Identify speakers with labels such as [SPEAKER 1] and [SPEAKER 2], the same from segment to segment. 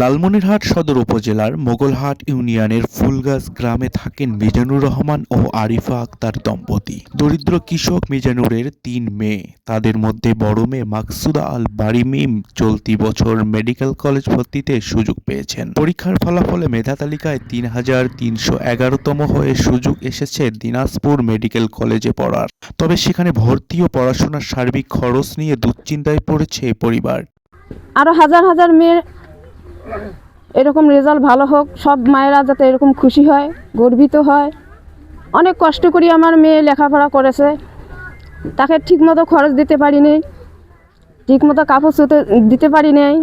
[SPEAKER 1] লালমনিরহাট সদর উপজেলার মোগলহাট ইউনিয়নের ফুলগাছ গ্রামে থাকেন মিজানুর রহমান ও আরিফা আক্তার দম্পতি। দরিদ্র কৃষক মিজানুরের তিন মেয়ে। তাদের মধ্যে বড় মেয়ে মাকসুদা আল বাড়ি মিম চলতি বছর মেডিকেল কলেজ ভর্তিতে সুযোগ পেয়েছেন। পরীক্ষার ফলাফলে মেধা তালিকায় তিন হাজার তিনশো এগারোতম হয়ে সুযোগ এসেছে দিনাজপুর মেডিকেল কলেজে পড়ার। তবে সেখানে ভর্তি ও পড়াশোনার সার্বিক খরচ নিয়ে দুশ্চিন্তায় পড়েছে পরিবার।
[SPEAKER 2] আরও হাজার হাজার মেয়ের এরকম রেজাল্ট ভালো হোক, সব মায়েরা যাতে এরকম খুশি হয়, গর্বিত হয়। অনেক কষ্ট করি আমার মেয়ে লেখাপড়া করেছে। তাকে ঠিকমতো খরচ দিতে পারিনি, ঠিকমতো কাপড় চুতে দিতে পারি নাই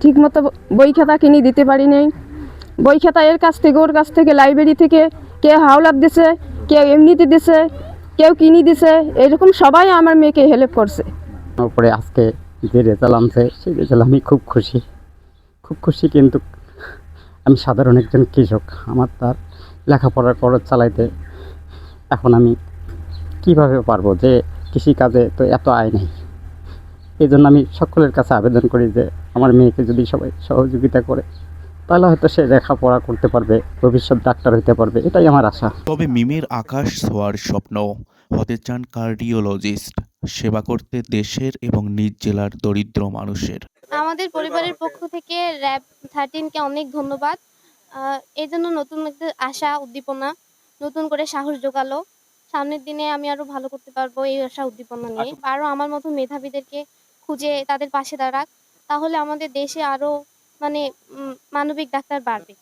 [SPEAKER 2] ঠিকমতো বই খাতা কিনে দিতে পারি নাই বই খাতা এর কাছ থেকে, ওর কাছ থেকে, লাইব্রেরি থেকে কেউ হাওলাত দিছে কেউ এমনিতে দিছে, কেউ কিনে দিছে, এরকম সবাই আমার মেয়েকে হেল্প করছে।
[SPEAKER 3] তারপরে আজকে যে রেজাল্ট আনছে, সেই রেজাল্ট আমি খুব খুশি। খুব খুশি কিন্তু আমি সাধারণ একজন কৃষক। আমার তার লেখাপড়ার খরচ চালাইতে এখন আমি কীভাবে পারব যে কৃষিকাজে তো এত আয় নেই? এই জন্য আমি সকলের কাছে আবেদন করি যে আমার মেয়েকে যদি সবাই সহযোগিতা করে, তাহলে হয়তো সে লেখাপড়া করতে পারবে, ভবিষ্যৎ ডাক্তার হতে পারবে, এটাই আমার আশা।
[SPEAKER 1] তবে মিমের আকাশ ছোঁয়ার স্বপ্ন, হতে চান কার্ডিওলজিস্ট, সেবা করতে দেশের এবং নিজ জেলার দরিদ্র মানুষের।
[SPEAKER 4] আমাদের পরিবারের পক্ষ থেকে র্যাব থার্টিনকে অনেক ধন্যবাদ। এই জন্য নতুন একটা আশা উদ্দীপনা নতুন করে সাহস জোগালো। সামনের দিনে আমি আরও ভালো করতে পারব এই আশা উদ্দীপনা নিয়ে। আরও আমার মতো মেধাবীদেরকে খুঁজে তাদের পাশে দাঁড়াক। তাহলে আমাদের দেশে আরও মানে উম, মানবিক ডাক্তার বাড়বে।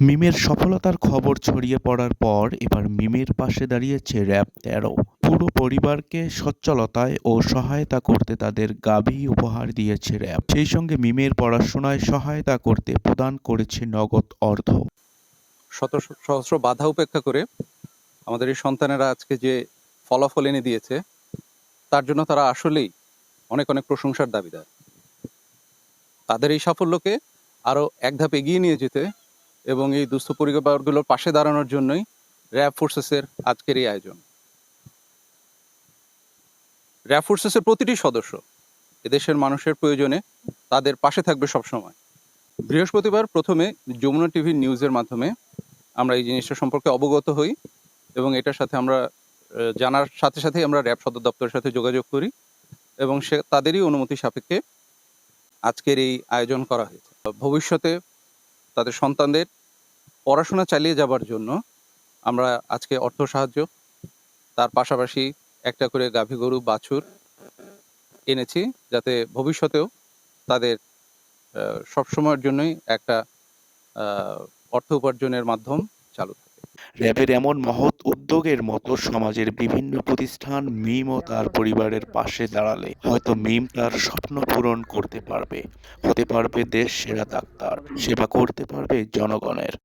[SPEAKER 1] মিমের সফলতার খবর ছড়িয়ে পড়ার পর এবার মিমের পাশে দাঁড়িয়েছে র্যাব তেরো। পুরো পরিবারকে সচ্ছলতায় ও সহায়তা করতে তাদের গাভী উপহার দিয়েছে র্যাব। সেই সঙ্গে মিমের পড়াশোনায় সহায়তা করতে প্রদান করেছে নগদ অর্থ
[SPEAKER 5] শত সহস্র বাধা উপেক্ষা করে আমাদের এই সন্তানেরা আজকে যে ফলাফল এনে দিয়েছে, তার জন্য তারা আসলেই অনেক অনেক প্রশংসার দাবিদার। তাদের এই সাফল্যকে আরও এক ধাপ এগিয়ে নিয়ে যেতে এবং এই দুস্থ পরিবারগুলোর পাশে দাঁড়ানোর জন্যই র্যাব ফোর্সেসের আজকের এই আয়োজন। র্যাব ফোর্সেসের প্রতিটি সদস্য এদেশের মানুষের প্রয়োজনে তাদের পাশে থাকবে সবসময়। বৃহস্পতিবার প্রথমে যমুনা টিভি নিউজের মাধ্যমে আমরা এই জিনিসটা সম্পর্কে অবগত হই এবং এটার সাথে আমরা জানার সাথে সাথেই আমরা র্যাব সদর দপ্তরের সাথে যোগাযোগ করি এবং সে তাদেরই অনুমতি সাপেক্ষে আজকের এই আয়োজন করা হয়েছে। ভবিষ্যতে তাদের সন্তানদের পড়াশোনা চালিয়ে যাবার জন্য আমরা আজকে অর্থ সাহায্য, তার পাশাপাশি একটা করে গাভী গরু, বাছুর এনেছি যাতে ভবিষ্যতেও তাদের সবসময়ের জন্যই একটা অর্থ উপার্জনের মাধ্যম চালু
[SPEAKER 1] র্যাবের এমন মহৎ উদ্যোগের মতো সমাজের বিভিন্ন প্রতিষ্ঠান মিম ও তার পরিবারের পাশে দাঁড়ালে হয়তো মিম তার স্বপ্ন পূরণ করতে পারবে। হতে পারবে দেশ সেরা ডাক্তার, সেবা করতে পারবে জনগণের।